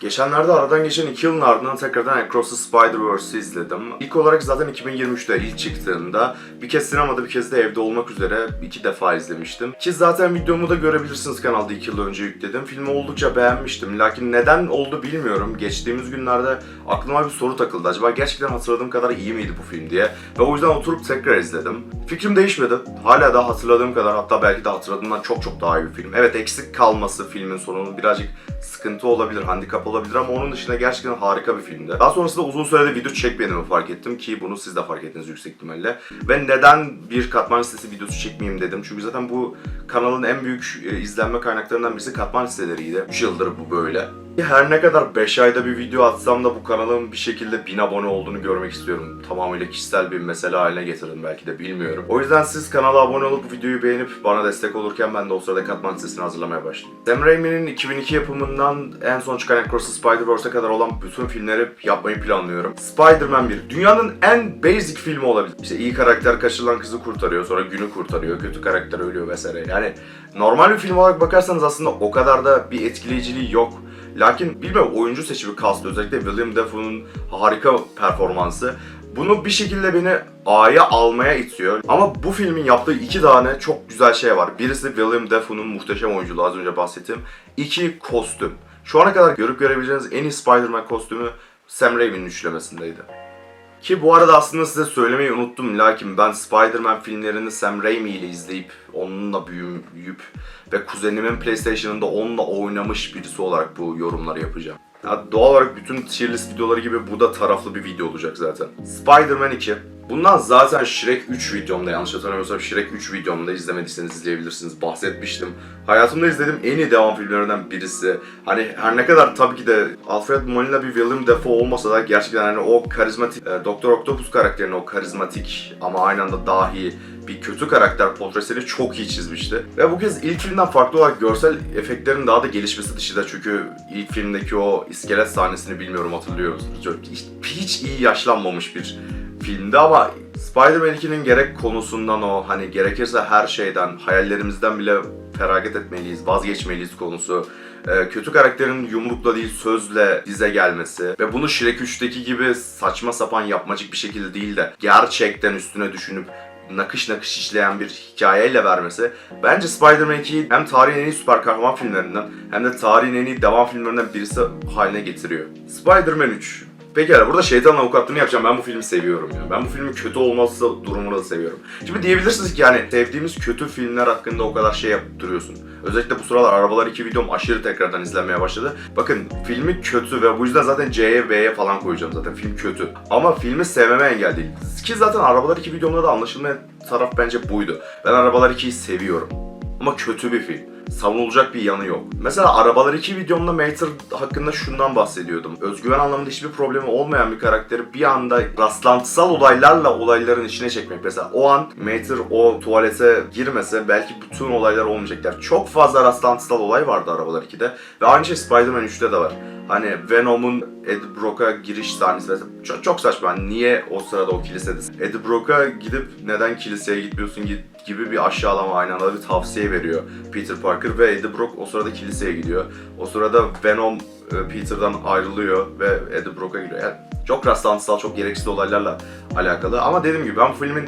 Geçenlerde aradan geçen iki yılın ardından tekrardan Across the Spider-Verse'ı izledim. İlk olarak zaten 2023'te ilk çıktığında bir kez sinemada bir kez de evde olmak üzere iki defa izlemiştim. Ki zaten videomu da görebilirsiniz kanalda iki yıl önce yükledim. Filmi oldukça beğenmiştim. Lakin neden oldu bilmiyorum. Geçtiğimiz günlerde aklıma bir soru takıldı. Acaba gerçekten hatırladığım kadar iyi miydi bu film diye. Ve o yüzden oturup tekrar izledim. Fikrim değişmedi. Hala da hatırladığım kadar hatta belki de hatırladığımdan çok çok daha iyi bir film. Evet eksik kalması filmin sonunun birazcık sıkıntı olabilir, handikap olabilir ama onun dışında gerçekten harika bir filmdi. Daha sonrasında uzun sürede video çekmediğimi fark ettim ki bunu siz de fark ettiniz yüksek ihtimalle. Ve neden bir katman listesi videosu çekmeyeyim dedim. Çünkü zaten bu kanalın en büyük e, izlenme kaynaklarından birisi katman listeleriydi. 3 yıldır bu böyle. Her ne kadar 5 ayda bir video atsam da bu kanalın bir şekilde 1000 abone olduğunu görmek istiyorum. Tamamıyla kişisel bir mesele haline getirdim belki de bilmiyorum. O yüzden siz kanala abone olup videoyu beğenip bana destek olurken ben de o sırada katman listesini hazırlamaya başlayayım. Sam Raimi'nin 2002 yapımından en son çıkan Across the Spider-Verse'e kadar olan bütün filmleri yapmayı planlıyorum. Spider-Man 1. Dünyanın en basic filmi olabilir. İşte iyi karakter kaçırılan kızı kurtarıyor, sonra günü kurtarıyor, kötü karakter ölüyor vesaire. Yani normal bir film olarak bakarsanız aslında o kadar da bir etkileyiciliği yok. Lakin bilmiyorum oyuncu seçimi cast özellikle William Dafoe'nun harika performansı bunu bir şekilde beni A'ya almaya itiyor. Ama bu filmin yaptığı iki tane çok güzel şey var. Birisi William Dafoe'nun muhteşem oyunculuğu az önce bahsettiğim. İki kostüm. Şu ana kadar görüp görebileceğiniz en iyi Spider-Man kostümü Sam Raimi'nin üçlemesindeydi. Ki bu arada aslında size söylemeyi unuttum lakin ben Spider-Man filmlerini Sam Raimi ile izleyip onunla büyüyüp ve kuzenimin PlayStation'ında onunla oynamış birisi olarak bu yorumları yapacağım. Doğal olarak bütün tier list videoları gibi bu da taraflı bir video olacak zaten. Spider-Man 2. Bundan zaten Shrek 3 videomda yanlış hatırlamıyorsam Shrek 3 videomda izlemediyseniz izleyebilirsiniz. Bahsetmiştim. Hayatımda izlediğim en iyi devam filmlerinden birisi. Hani her ne kadar tabii ki de Alfred Molina bir Willem Dafoe olmasa da gerçekten hani o karizmatik e, Dr. Octopus karakterini o karizmatik ama aynı anda dahi bir kötü karakter portresini çok iyi çizmişti. Ve bu kez ilk filmden farklı olarak görsel efektlerin daha da gelişmesi dışında çünkü ilk filmdeki o iskelet sahnesini bilmiyorum hatırlıyor musunuz? Hiç, hiç iyi yaşlanmamış bir filmdi ama Spider-Man 2'nin gerek konusundan o hani gerekirse her şeyden, hayallerimizden bile feragat etmeliyiz, vazgeçmeliyiz konusu. Ee, kötü karakterin yumrukla değil sözle dize gelmesi ve bunu Shrek 3'teki gibi saçma sapan yapmacık bir şekilde değil de gerçekten üstüne düşünüp nakış nakış işleyen bir hikayeyle vermesi bence Spider-Man 2'yi hem tarihin en iyi süper kahraman filmlerinden hem de tarihin en iyi devam filmlerinden birisi haline getiriyor. Spider-Man 3 Pekala burada şeytan avukatlığını yapacağım. Ben bu filmi seviyorum ya. Ben bu filmin kötü olması durumunu da seviyorum. Şimdi diyebilirsiniz ki yani sevdiğimiz kötü filmler hakkında o kadar şey yapıp duruyorsun. Özellikle bu sıralar Arabalar 2 videom aşırı tekrardan izlenmeye başladı. Bakın filmi kötü ve bu yüzden zaten C'ye B'ye falan koyacağım zaten. Film kötü. Ama filmi sevmeme engel değil. Ki zaten Arabalar 2 videomda da anlaşılmayan taraf bence buydu. Ben Arabalar 2'yi seviyorum. Ama kötü bir film. Savunulacak bir yanı yok. Mesela Arabalar 2 videomda Mater hakkında şundan bahsediyordum. Özgüven anlamında hiçbir problemi olmayan bir karakteri bir anda rastlantısal olaylarla olayların içine çekmek. Mesela o an Mater o tuvalete girmese belki bütün olaylar olmayacaklar. Çok fazla rastlantısal olay vardı Arabalar 2'de. Ve aynı şey Spider-Man 3'te de var. Hani Venom'un Eddie Brock'a giriş sahnesi çok, çok saçma. Hani Niye o sırada o kilisedesin? Eddie Brock'a gidip neden kiliseye gitmiyorsun gi- gibi bir aşağılama aynı anda bir tavsiye veriyor Peter Parker ve Eddie Brock o sırada kiliseye gidiyor. O sırada Venom e, Peter'dan ayrılıyor ve Eddie Brock'a gidiyor. Yani çok rastlantısal, çok gereksiz olaylarla alakalı. Ama dediğim gibi ben filmin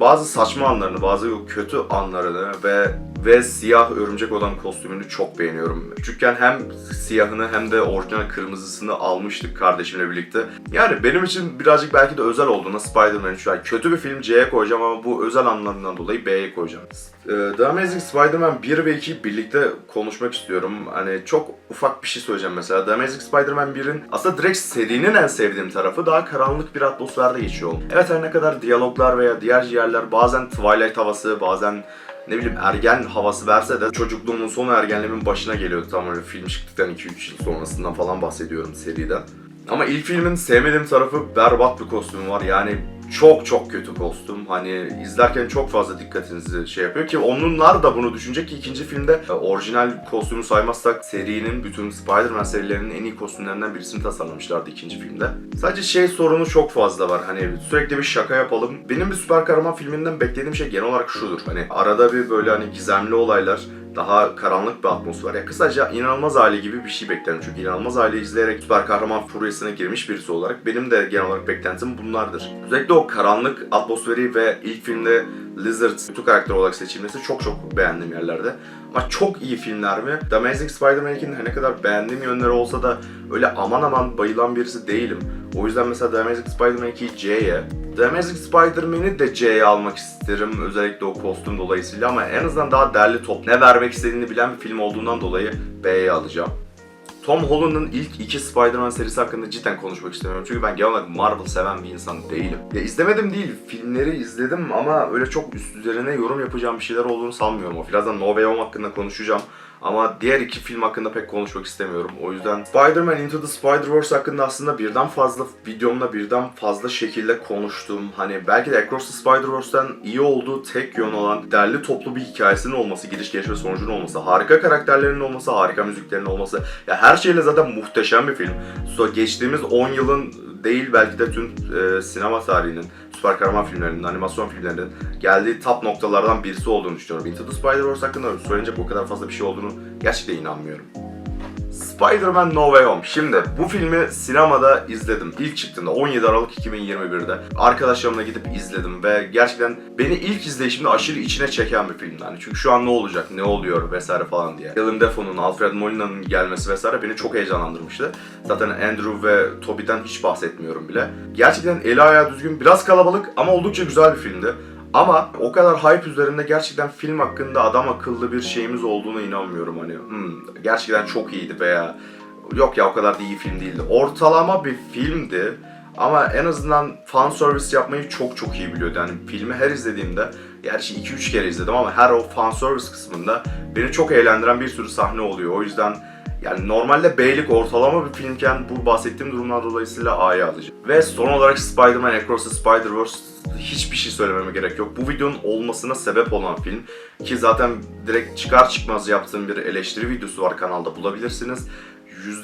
bazı saçma anlarını, bazı kötü anlarını ve ve siyah örümcek olan kostümünü çok beğeniyorum. Küçükken hem siyahını hem de orijinal kırmızısını almıştık kardeşimle birlikte. Yani benim için birazcık belki de özel olduğunda Spider-Man 3 yani kötü bir film C'ye koyacağım ama bu özel anlamından dolayı B'ye koyacağım. Ee, The Amazing Spider-Man 1 ve 2'yi birlikte konuşmak istiyorum. Hani çok ufak bir şey söyleyeceğim mesela. The Amazing Spider-Man 1'in aslında direkt serinin en sevdiğim tarafı daha karanlık bir atmosferde geçiyor. Evet her ne kadar diyaloglar veya diğer yerler bazen Twilight havası, bazen ne bileyim ergen havası verse de çocukluğumun sonu ergenliğimin başına geliyordu tam öyle film çıktıktan 2-3 yıl sonrasından falan bahsediyorum seriden. Ama ilk filmin sevmediğim tarafı berbat bir kostümü var yani çok çok kötü kostüm. Hani izlerken çok fazla dikkatinizi şey yapıyor ki onunlar da bunu düşünecek ki ikinci filmde e, orijinal kostümü saymazsak serinin bütün Spider-Man serilerinin en iyi kostümlerinden birisini tasarlamışlardı ikinci filmde. Sadece şey sorunu çok fazla var. Hani sürekli bir şaka yapalım. Benim bir süper kahraman filminden beklediğim şey genel olarak şudur. Hani arada bir böyle hani gizemli olaylar daha karanlık bir atmosfer. Ya kısaca inanılmaz aile gibi bir şey beklerim. Çünkü inanılmaz aile izleyerek süper kahraman furyasına girmiş birisi olarak benim de genel olarak beklentim bunlardır. Özellikle o karanlık atmosferi ve ilk filmde Lizard kötü karakter olarak seçilmesi çok çok beğendiğim yerlerde. Ama çok iyi filmler mi? The Amazing Spider-Man 2'nin her ne kadar beğendiğim yönleri olsa da öyle aman aman bayılan birisi değilim. O yüzden mesela The Amazing Spider-Man 2'yi C'ye, The Amazing Spider-Man'i de C'ye almak isterim. Özellikle o kostüm dolayısıyla ama en azından daha derli top. Ne vermek istediğini bilen bir film olduğundan dolayı B'ye alacağım. Tom Holland'ın ilk iki Spider-Man serisi hakkında cidden konuşmak istemiyorum. Çünkü ben genel olarak Marvel seven bir insan değilim. Ya izlemedim değil, filmleri izledim ama öyle çok üst üzerine yorum yapacağım bir şeyler olduğunu sanmıyorum. O birazdan No Way Home hakkında konuşacağım. Ama diğer iki film hakkında pek konuşmak istemiyorum. O yüzden Spider-Man Into the Spider-Verse hakkında aslında birden fazla videomda birden fazla şekilde konuştum. Hani belki de Across the Spider-Verse'den iyi olduğu tek yön olan derli toplu bir hikayesinin olması, gidiş geliş ve sonucunun olması, harika karakterlerinin olması, harika müziklerinin olması. Ya her şeyle zaten muhteşem bir film. So, geçtiğimiz 10 yılın değil belki de tüm e, sinema tarihinin, süper kahraman filmlerinin, animasyon filmlerinin geldiği top noktalardan birisi olduğunu düşünüyorum. Into the Spider-Verse hakkında söylenecek o kadar fazla bir şey olduğunu gerçekten inanmıyorum. Spider-Man No Way Home. Şimdi bu filmi sinemada izledim. İlk çıktığında 17 Aralık 2021'de. Arkadaşlarımla gidip izledim ve gerçekten beni ilk izleyişimde aşırı içine çeken bir filmdi. Hani çünkü şu an ne olacak, ne oluyor vesaire falan diye. Willem Dafoe'nun, Alfred Molina'nın gelmesi vesaire beni çok heyecanlandırmıştı. Zaten Andrew ve Toby'den hiç bahsetmiyorum bile. Gerçekten eli ayağı düzgün, biraz kalabalık ama oldukça güzel bir filmdi. Ama o kadar hype üzerinde gerçekten film hakkında adam akıllı bir şeyimiz olduğuna inanmıyorum hani. Hmm, gerçekten çok iyiydi veya yok ya o kadar da iyi film değildi. Ortalama bir filmdi ama en azından fan service yapmayı çok çok iyi biliyordu. Yani filmi her izlediğimde, gerçi 2-3 kere izledim ama her o fan service kısmında beni çok eğlendiren bir sürü sahne oluyor. O yüzden yani normalde B'lik ortalama bir filmken bu bahsettiğim durumlar dolayısıyla A'ya alacağım. Ve son olarak Spider-Man Across the Spider-Verse hiçbir şey söylememe gerek yok. Bu videonun olmasına sebep olan film ki zaten direkt çıkar çıkmaz yaptığım bir eleştiri videosu var kanalda bulabilirsiniz.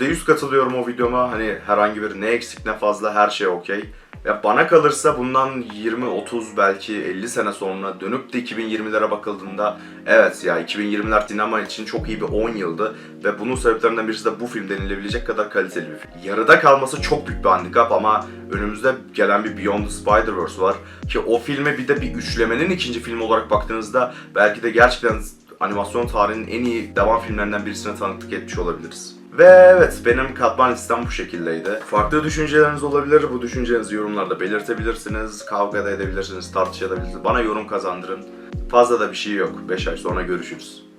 %100 katılıyorum o videoma. Hani herhangi bir ne eksik ne fazla her şey okey. Ya bana kalırsa bundan 20, 30 belki 50 sene sonra dönüp de 2020'lere bakıldığında evet ya 2020'ler sinema için çok iyi bir 10 yıldı ve bunun sebeplerinden birisi de bu film denilebilecek kadar kaliteli bir film. Yarıda kalması çok büyük bir handikap ama önümüzde gelen bir Beyond the Spider-Verse var ki o filme bir de bir üçlemenin ikinci filmi olarak baktığınızda belki de gerçekten animasyon tarihinin en iyi devam filmlerinden birisine tanıklık etmiş olabiliriz. Ve evet benim katman listem bu şekildeydi. Farklı düşünceleriniz olabilir. Bu düşüncelerinizi yorumlarda belirtebilirsiniz. Kavga da edebilirsiniz, tartışabilirsiniz. Bana yorum kazandırın. Fazla da bir şey yok. 5 ay sonra görüşürüz.